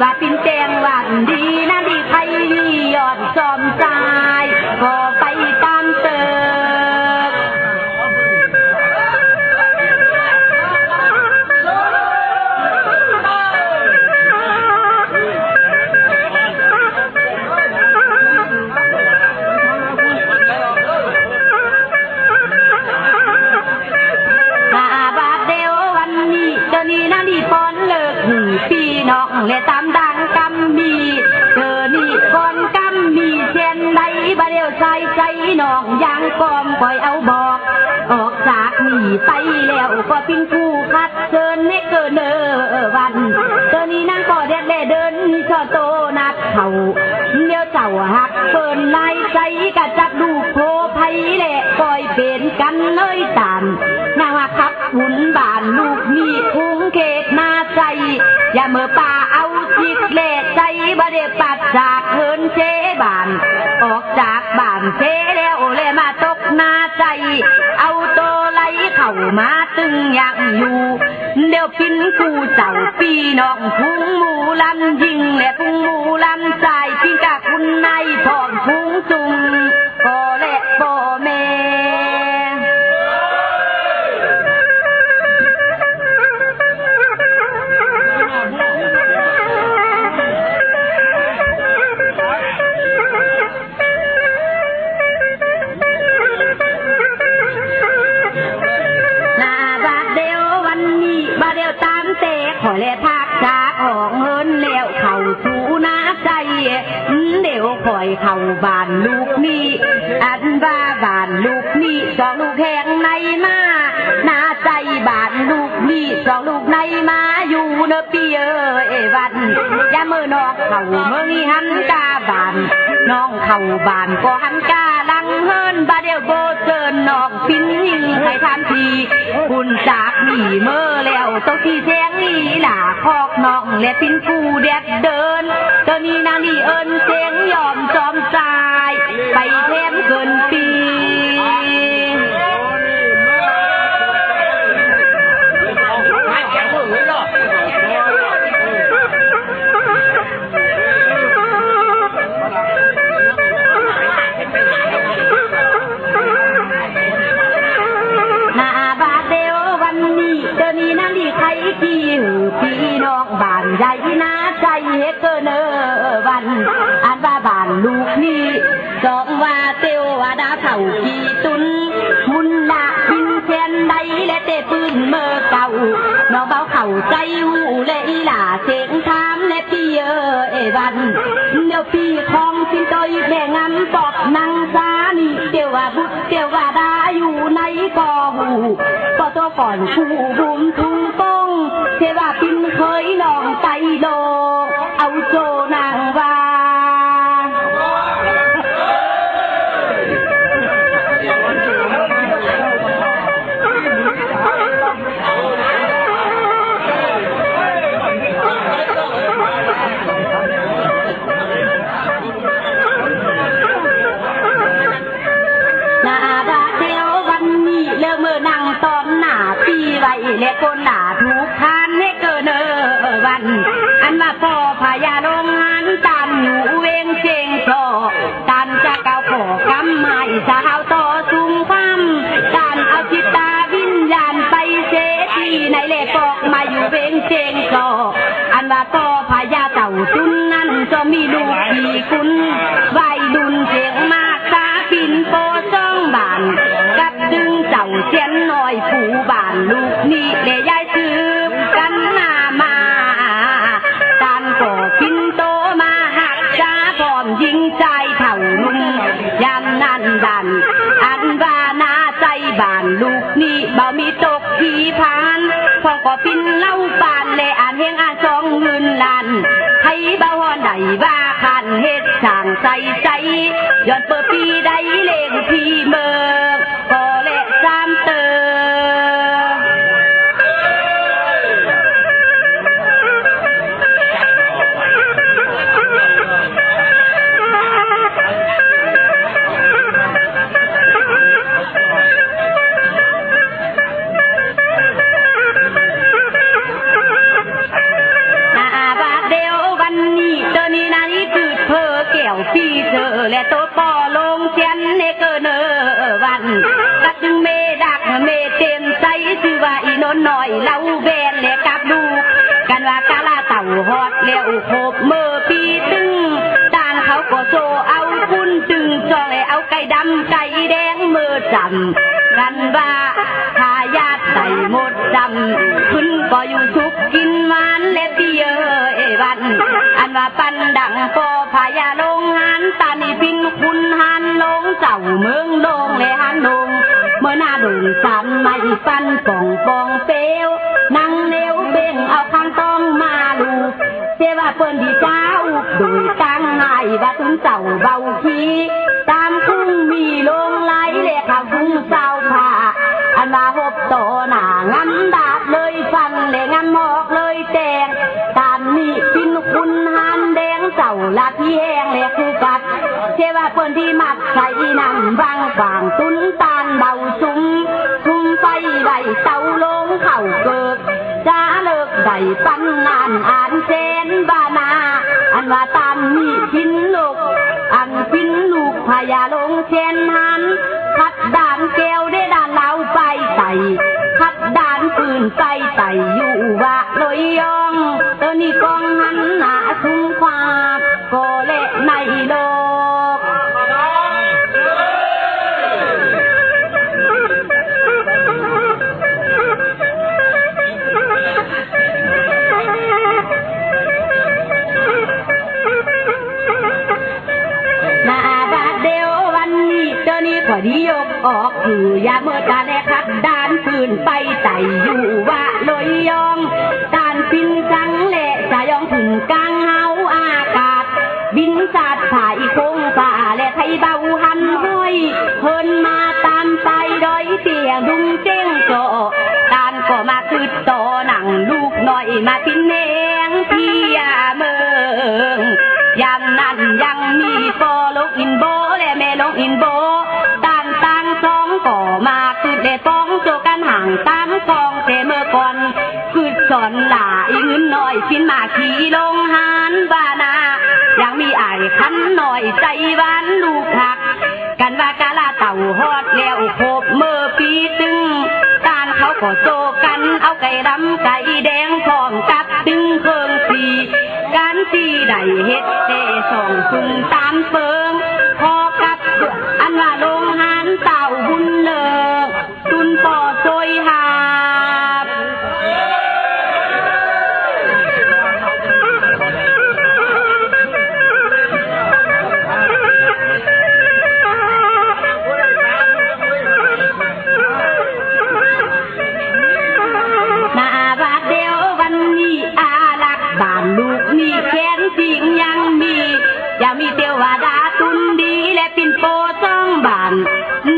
ว่าปินแตงวันดีนั่นดีใครดียอดจอมใจก็ไปตามเติบหาบาทเดียววันนี้เจ้านี้นาดีปอนเลิกหูพี่น้องและตา กอมคอยเอาบอก ออกจากนี่ไปแล้วก็เป็นคู่คัดเชิญให้เกินเนอวันเจ้านี้นั่งก็เด็ดแลเดินชอโตนัดเขาเดี๋ยวเจ้าหักเปินนายใจกะจับดูโพไพแหละปล่อยเป็นกันเลยตามนาว่าขับหุ่นบานลูกมีคุ้งเขตนาใจ อย่าเมื่อป่าเอาจิตเละใจบ่ได้ปัดจากเฮินเชบาน ออกจากบ้านเชแล้วเลยมาโต หน้าใจ เอาโตไหลเข้ามาตึงยังอยู่ เดี๋ยวพินกูเจ้าปีน้องพุงหมูลำยิงและพุงหมูลำใจพิงกะคุณนายพร้อมพุงจุงก็และบ่แม่ เอวันยามือนอกเข้าเมืองหันกาบานน้องเข้าบานก็หันกาลังเฮินบาดเดียวโบเจินนองพินยิงให้ทันทีคุณจากหนีเมื่อแล้วต้องที่แทงนี่หล่าคอกน้องและพินผู้แดดเดินตอนนี้นางนี่เอิญเสียงยอมจอมตายไปแทมเกินปี ใหญ่นาใจเฮกเนอวันอันว่าบานลูกนี่สองว่าเตียวว่าดาเข่าขี่ตุนมุนดาบินเชนใดและเตะปืนเมื่อเก่าน้องเบาเข่าใจหูและอีหล่าเสียงถามและพี่เออเอวันเดี๋ยวพี่ของสินโตยแม่งำปอบนางสานี่เตียวว่าบุตรเตียวว่าดาอยู่ในกอหูก็ตัวก่อนคู่บุมทุ่งกงเทว่า ปินเค พ่อพญาลงหันตันอยู่เวงเชงโซตันจะเก้าขอกำไม้สาวต่อสูงความตันเอาจิตตาวิญญาณไปเสทีในเล็กอกมาอยู่เวงเชงโซอันว่าพ่อพญาเต่าจุนนั้นจะมีลูกกี่คุณวัยดุนเสียงมากตาปินโปจ้องบานกับดึงเจ้าเสียนหน่อยผู้บานลูกนี่เล บานลูกนี่บ่มีตกทีพานพอก็ปินเล่าปานเลยอ่านเฮงอ่านสองเงินลันให้บ่ฮอนใดว่าคันเฮ็ดช่างใส่ใจย้อนเปิดปีใดเลง ดักดึงเมดักเมเต็มใจซื้อว่าอีนนน้อยเล่าแบนแลกับลูกกันว่ากาลาเต่าฮอดแล้วโคบเมื่อปีตึงตานเขาก็โซเอาคุณตึงจอเลยเอาไก่ดำไก่แดงเมื่อจำกันว่าทายาทใส่หมดดำคุณก็อยู่ทุกกินมันและเบีย วัน อันว่าปันดังปอพายาลงหันตานีพินคุณหันลงเจ้าเมืองลงและหันลง เมื่อหน้าดุนสันไม่ปันป่องปองเปลวนั่งเลวเบ่งเอาข้างต้องมาลูเสว่าเปิ้นดีเจ้าโดยตั้งไห้ว่าทุนเจ้าเบาทีตามคุ้งมีลงไหลเลยข้าคุ้งเศร้าผ่า อันมาหบโตหน้างำดาบเลยฟันเลยงำหมอกเลยแตงตามนี่ปินคุณหันแดงเจ้าลาที่แห้งเลยคือกัดเทว่าเปิ้นที่มัดใส่นำบางฝางตุนตานเบาซุ้มซุ้มไฟไว้เตาลงเข่าเกิดจะเลิกได้ปันงานอ่านเซนบานา อันว่าตามนี่พินลูกอันพินลูกพญาลงเชนหันพัดดา ใส่พัดด่านปืนใส่ใส่อยู่ว่าลอยยองตัวนี้กองหันหน้าทุ่งควาดก็เละในโลกนาบาดเดียววันนี้เจ้านี้ขอดียกออกอยู่อย่าเมื่อตาแลคัด ดานปืนไปไต่อยู่ว่าลอยยองตานปินจังแหละสายองถึงกลางเฮาอากาศ บินสาดผายคงฝ่าและไทยเบาหันห้อยเพิ่นมาตามไปดอยเตียงดุงเจ้งโจตานก็มาคือต่อหนังลูกหน่อยมาพินเนงเทียเมือ อยกินมาขี่ลงหานบานายังมีไอ้คันหน่อยใจหวานลูกหัก กันว่ากาลาเต่าฮอดแล้วครบเมื่อปีตึงตานเขาก็โจกันเอาไก่ดำไก่แดงพร้อมกับตึงเพิงสีการสีได้เฮ็ดเตส่องซุ่มตามเปิง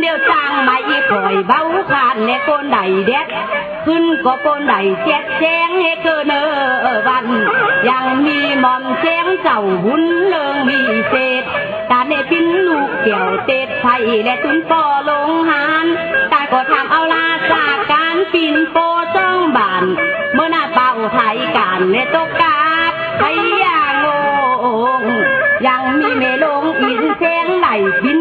เดี๋ยวจ้างไม่คอยเบาขานและโกนใดเด็ดขึ้นก็โกนใดเจ็ดแจงให้เกินเออวัน ยังมีหม่อมแจงเจ้าบุญเลิงมีเศษตาเนปินลูกเกี่ยวเตดไฟและตุนปอลงหานตาก็ทำเอาลาจากการปินโปจ้องบ้านเมื่อหน้าเป่าไทยการและตกกาบไทยยางงยังมีเมลงอินเสียงไหลบิน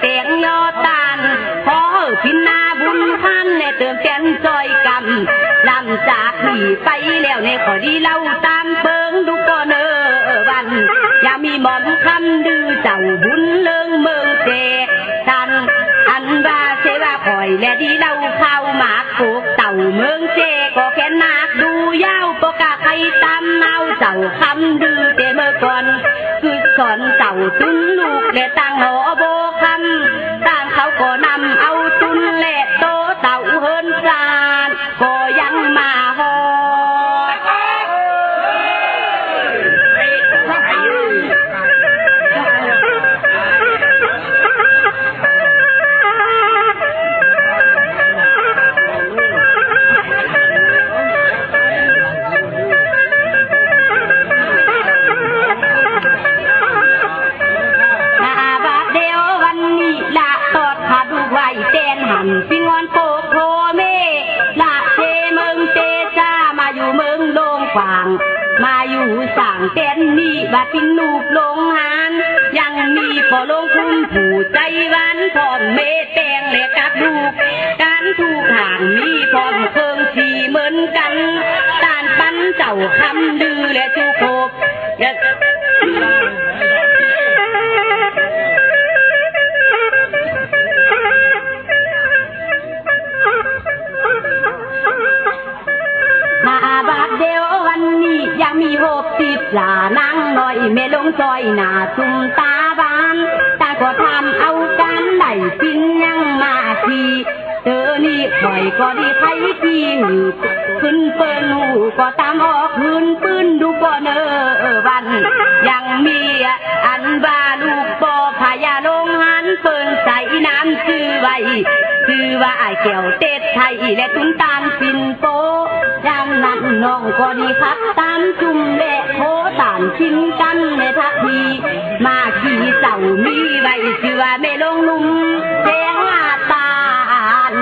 เตียงยอดตานพอพินนาบุญท่านในเติมแกนจอยกำลำจากหนีไปแล้วในขอดีเล่าตามเปิงดูก่อนเออวันอย่ามีหมอมคำดื้อเจ้าบุญเลิงเมืองเจตันอันว่าเชว่าคอยและดีเล่าเข้าหมากปลูกเต่าเมืองเจก็แค่นาคดูยาวปกะใครตามเนาเจ้าคำดื้อเตเมื่อก่อนคือสอนเจ้าตุนลูกและตั้งหอโบ มาอยู่สั่งเต้นนี่บาดปินลูกลงหานยังมีพอลงคุ้มผู้ใจหวานพร้อมเมตแตงและกับลูก การถูกห่างมีพร้อมเครื่องสีเหมือนกันตานปั้นเจ้าคำดือและจูโคบ ยังมีโฮปติดหลานั่งหน่อยเมลงซอยหน้าซุมตาบานตาก็ทำเอาการไหลปินยังมาทีเธอนี่คอยก็ดีใครที่หือขึ้นเปิ้นหูก็ตามออกคืนปืนดูก็เนอวัน ยังมีอันว่าลูกปอพายาลงหันเปิ้นใส่น้ำชื่อไว้คือว่าไอ้แก้วเต็ดไทยและตุ้นตาลปินโป นั้นน้องก็ดีครับ ตามจุ่มและโคตานชินกันในทักทีมาขี่เสามีใบเชื่อว่าแม่ลงนุ่มแสงอาตาล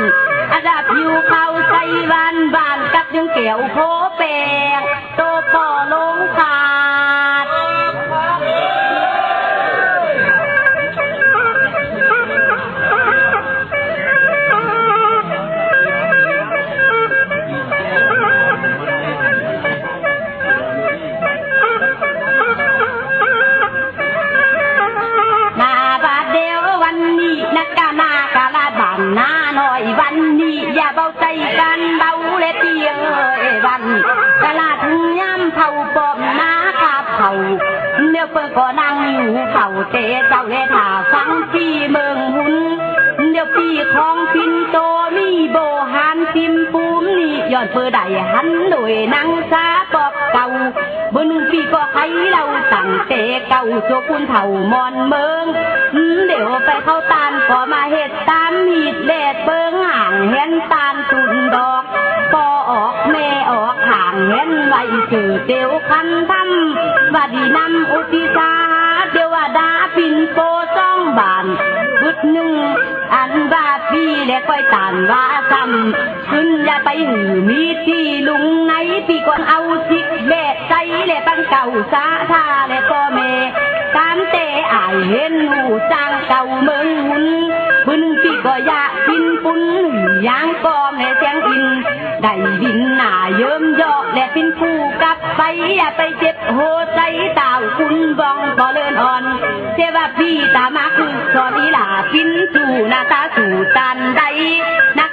อาดับอยู่เขาใส่บานบานกับยังแก้วโคแปงโตปอลงขาด นี่ของพินโตมีโบหานติมปูมนี่ย้อนเปิดได้หันโดยนางสาปอบเก่าบนพี่ก็ใครเราตั้งแต่เก่าโจคุณเถ่ามอนเมืองเดี๋ยวไปเข้าตานก็มาเฮ็ดตามมีดแดดเปิงห่างเห็นตานตุนดอกพอออกแม่ออกห่างเห็นไว้เจอเตียวคันทำว่าดีนำอุติสาเดี๋ยวว่าดา ปินโปจ้องบานบุดหนึ่งอันว่าพี่และค่อยตานว่าซ้ำขึ้นอย่าไปหือมีที่ลุงไหนพี่ก่อนเอาจิกแบกใจและปังเก่าสาทาและก็เมตามเตอายเห็นหูจางเก่าเมืองหุนบุญพี่ก็อยากกินปุ้นยางกอมและเสียงอิน ได้ดินหน้าเยิ้มยอและเป็นผู้กลับไปอย่าไปเจ็บโหใจตาวคุณบองบ่เลินอ่อนเทว่าพี่ตามาคือสอดีลาพินสู่หน้าตาสู่ตันใดนาก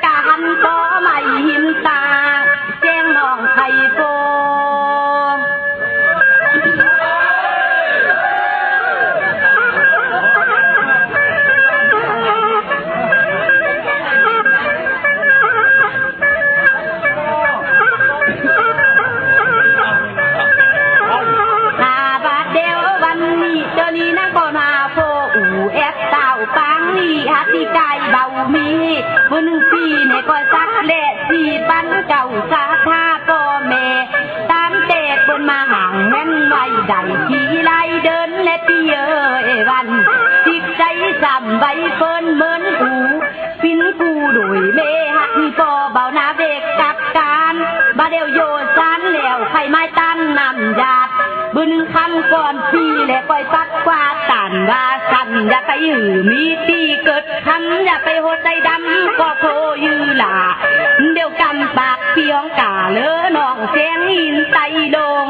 สีปันเก่าสาธาก็แม่ตามเตะบนมาห่างแม่นไว้ได้ทีไรเดินและปีเอเอวันจิกใจสัมใบเฟินเหมือนอูฟินกูโดยเมหักปอเบาหนาเบกกับการบาเดียวโยซานแล้วไข่ไม้ตั้นนำหยาด บุญคำก่อนพี่และก้อยปัดกว่าตันว่าสันอย่าไปยือมีตีเกิดคำอย่าไปโหดใจดำก็โคยือหล่าเดี๋ยวกำปากเพียงกาเลอน้องเสียงหินไตลง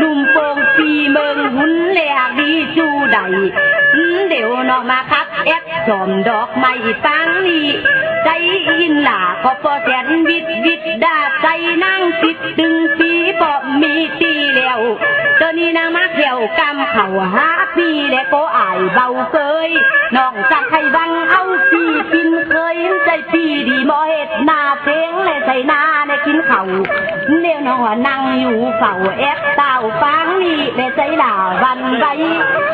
นุ่มโป่งปีเมืองหุ่นแหลกดีจู ใดเดี๋ยวน้องมาคับแอบจอมดอกไม้ฟังนี่ใจอินหลาขอพอแสนวิดวิดดาใจนั่งติดดึงปีปอบมีตีแล้วตอนนี้นางมาเขี่ยวกำเข่าหาพี่และก็อายเบาเคยน้องจากใครบังเอาพี่ กินเคยใจพี่ดีมอเห็ดหน้าเพลงเลยใส่หน้าในกินเข่าเนี่ยน้องว่านั่งอยู่เฝ้าแอบเต่าฟังนี่เลยใจหล่าวันใบ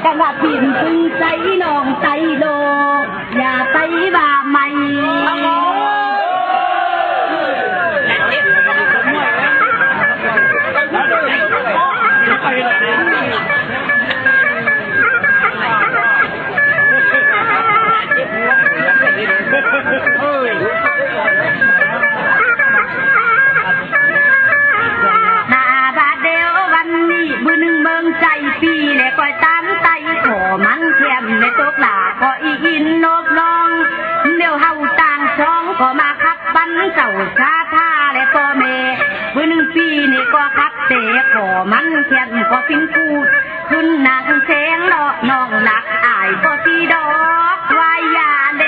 กันว่าพิมพึงใจน้องใจโลอย่าไปว่าไม่ น้าบาดเดียววันนี้บือหนึ่งเมืองใจปีและก้อยตามไตขอมันเทียมในตกหลาอีอินนบน้อง เดี๋ยวเฮาต่างช่องก็มาคับบันเจ้าชาท่าและก็เมเมื่อหนึ่งปีนี่ก็คับเตะขอมันเขียนก็ฟินพูดขึ้นนางเสียงเลาะน้องหนักอายก็สีดอกวายาเด